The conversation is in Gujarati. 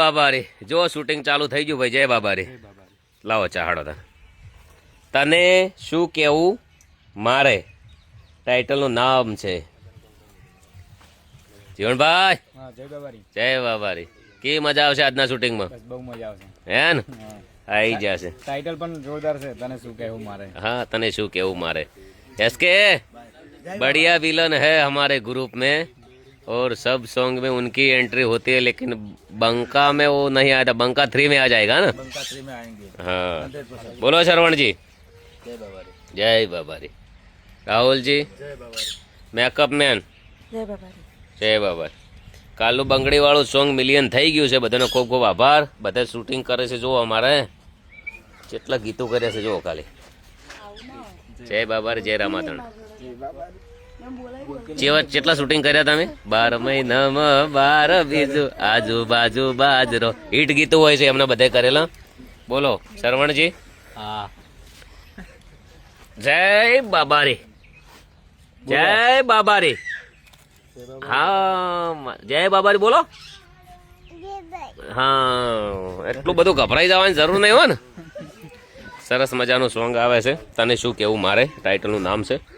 બાબારે. જો શૂટિંગ ચાલુ થઈ ગયું ભાઈ જય બાબારે. લાવો ચાહાડો તને શું કહેવું મારે. ટાઇટલનું નામ છે. જીવણભાઈ જય બાબારી. કેવી મજા આવશે આજના શૂટિંગમાં બહુ મજા આવશે. હે ને? આવી જશે. ટાઇટલ પણ જોરદાર છે. તને શું કેવું મારે? હા તને શું કહેવું મારે? એસકે બઢિયા વિલન હે અમારે ગ્રુપ મેં. और सब सॉन्ग में उनकी एंट्री होती है लेकिन बंका में वो नहीं आया था बंका थ्री में आ जाएगा ना બંકા થ્રી में आएंगे हाँ बोलो श्रवण जी જય બાબારી जय बाबारी राहुल जी જય બાબારી મેકઅપ મેન જય બાબારી જય બાબા કાલનું બંગડી વાળું સોંગ મિલિયન થઈ ગયું છે બધાનો ખૂબ ખૂબ આભાર બધા શૂટિંગ કરે છે જુઓ અમારે કેટલા ગીતો કર્યા છે જુઓ ખાલી જય બાબા જય રામાધણ જેવા કેટલા શૂટિંગ કર્યા તમે? બાર મહિનામાં બાર બીજું. આજુબાજુ બાજરો. હિટ ગીતો હોય છે એમને બધે કરેલા. બોલો શરવણજી હા. જય બાબારી. જય બાબારી. હા જય બાબારી બોલો. હા એટલું બધું ગભરાઈ જવાની જરૂર નહીં હોય ને. સરસ મજાનું સોંગ આવે છે. તને શું કેવું મારે? ટાઇટલનું નામ છે.